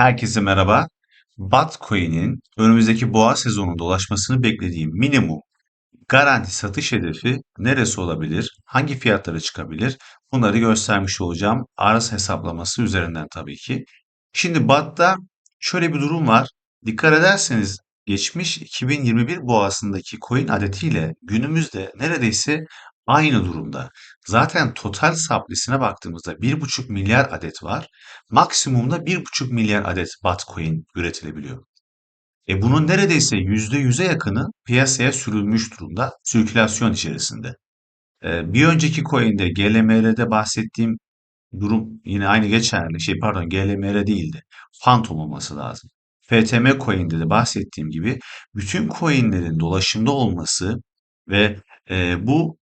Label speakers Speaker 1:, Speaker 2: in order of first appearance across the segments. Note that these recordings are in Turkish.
Speaker 1: Herkese merhaba. Batcoin'in önümüzdeki boğa sezonunda ulaşmasını beklediğim minimum garanti satış hedefi neresi olabilir? Hangi fiyatlara çıkabilir? Bunları göstermiş olacağım. Arız hesaplaması üzerinden tabii ki. Şimdi BAT'ta şöyle bir durum var. Dikkat ederseniz geçmiş 2021 boğasındaki coin adetiyle günümüzde neredeyse aynı durumda. Zaten total supply'sine baktığımızda 1,5 milyar adet var. Maksimumda 1,5 milyar adet BAT coin üretilebiliyor. E bunun neredeyse %100'e yakını piyasaya sürülmüş durumda sirkülasyon içerisinde. E, bir önceki coin'de GLMR'de bahsettiğim durum yine aynı geçerli. Şey pardon GLMR değildi. Phantom olması lazım. FTM coin'de de bahsettiğim gibi bütün coin'lerin dolaşımda olması ve e, bu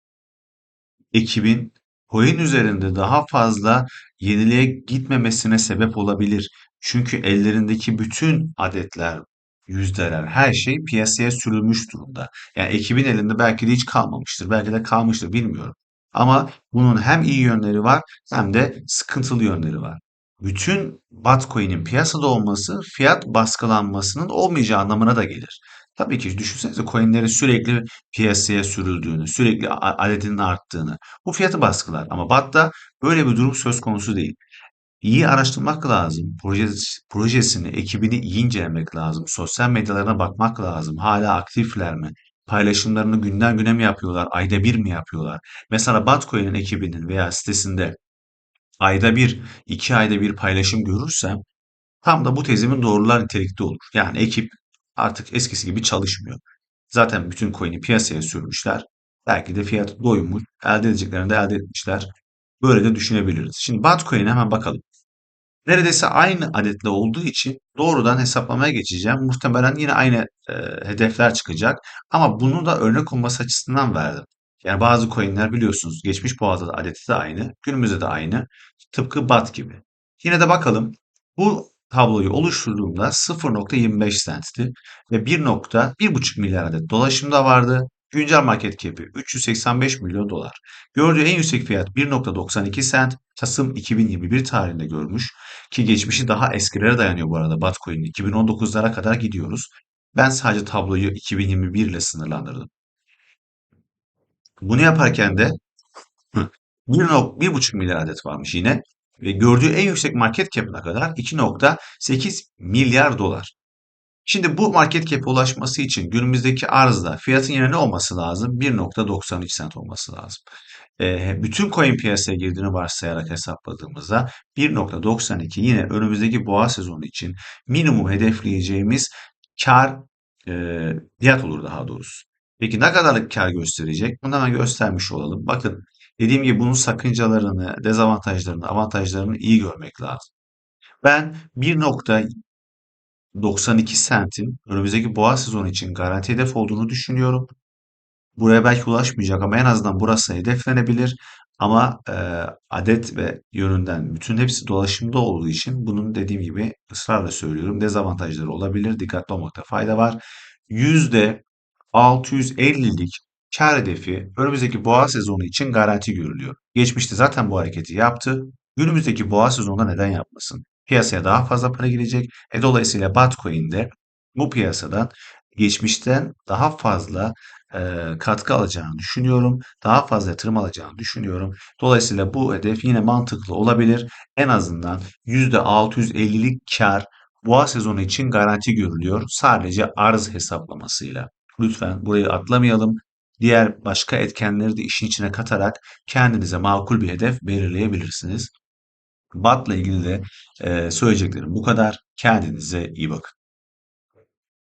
Speaker 1: ekibin coin üzerinde daha fazla yeniliğe gitmemesine sebep olabilir. Çünkü ellerindeki bütün adetler, yüzdeler, her şey piyasaya sürülmüş durumda. Yani ekibin elinde belki de hiç kalmamıştır. Belki de kalmıştır bilmiyorum. Ama bunun hem iyi yönleri var hem de sıkıntılı yönleri var. Bütün Batcoin'in piyasada olması fiyat baskılanmasının olmayacağı anlamına da gelir. Tabii ki düşünsenize coinlerin sürekli piyasaya sürüldüğünü, sürekli a- adedinin arttığını. Bu fiyatı baskılar. Ama BAT'ta böyle bir durum söz konusu değil. İyi araştırmak lazım. Projesi, projesini, ekibini iyi incelemek lazım. Sosyal medyalarına bakmak lazım. Hala aktifler mi? Paylaşımlarını günden güne mi yapıyorlar? Ayda bir mi yapıyorlar? Mesela Batcoin'in ekibinin veya sitesinde ayda bir, iki ayda bir paylaşım görürsem tam da bu tezimin doğrular nitelikte olur. Yani ekip artık eskisi gibi çalışmıyor. Zaten bütün coin'i piyasaya sürmüşler. Belki de fiyat doymuş, elde edeceklerini de elde etmişler. Böyle de düşünebiliriz. Şimdi Batcoin'e hemen bakalım. Neredeyse aynı adetle olduğu için doğrudan hesaplamaya geçeceğim. Muhtemelen yine aynı e, hedefler çıkacak. Ama bunu da örnek olması açısından verdim. Yani bazı coinler biliyorsunuz geçmiş boğazda da adeti de aynı, günümüzde de aynı. Tıpkı BAT gibi. Yine de bakalım. Bu tabloyu oluşturduğumda 0.25 centti ve 1.1,5 milyar adet dolaşımda vardı. Güncel market cap'i 385 milyon dolar. Gördüğü en yüksek fiyat 1.92 cent Kasım 2021 tarihinde görmüş ki geçmişi daha eskilere dayanıyor bu arada Batcoin'in 2019'lara kadar gidiyoruz. Ben sadece tabloyu 2021 ile sınırlandırdım. Bunu yaparken de 1.5 milyar adet varmış yine ve gördüğü en yüksek market cap'ine kadar 2.8 milyar dolar. Şimdi bu market cap'e ulaşması için günümüzdeki arzda fiyatın yine ne olması lazım? 1.93 cent olması lazım. E, bütün coin piyasaya girdiğini varsayarak hesapladığımızda 1.92 yine önümüzdeki boğa sezonu için minimum hedefleyeceğimiz kar e, fiyat olur daha doğrusu. Peki ne kadarlık kar gösterecek? Bunu hemen göstermiş olalım. Bakın dediğim gibi bunun sakıncalarını, dezavantajlarını, avantajlarını iyi görmek lazım. Ben 1.92 sentin önümüzdeki boğa sezonu için garanti hedef olduğunu düşünüyorum. Buraya belki ulaşmayacak ama en azından burası hedeflenebilir. Ama e, adet ve yönünden bütün hepsi dolaşımda olduğu için bunun dediğim gibi ısrarla söylüyorum dezavantajları olabilir. Dikkatli olmakta fayda var. %650'lik kar hedefi önümüzdeki boğa sezonu için garanti görülüyor. Geçmişte zaten bu hareketi yaptı. Günümüzdeki boğa sezonunda neden yapmasın? Piyasaya daha fazla para girecek. E, dolayısıyla Batcoin de bu piyasadan geçmişten daha fazla e, katkı alacağını düşünüyorum. Daha fazla yatırım alacağını düşünüyorum. Dolayısıyla bu hedef yine mantıklı olabilir. En azından %650'lik kar boğa sezonu için garanti görülüyor. Sadece arz hesaplamasıyla. Lütfen burayı atlamayalım. Diğer başka etkenleri de işin içine katarak kendinize makul bir hedef belirleyebilirsiniz. BAT'la ilgili de söyleyeceklerim bu kadar. Kendinize iyi bakın.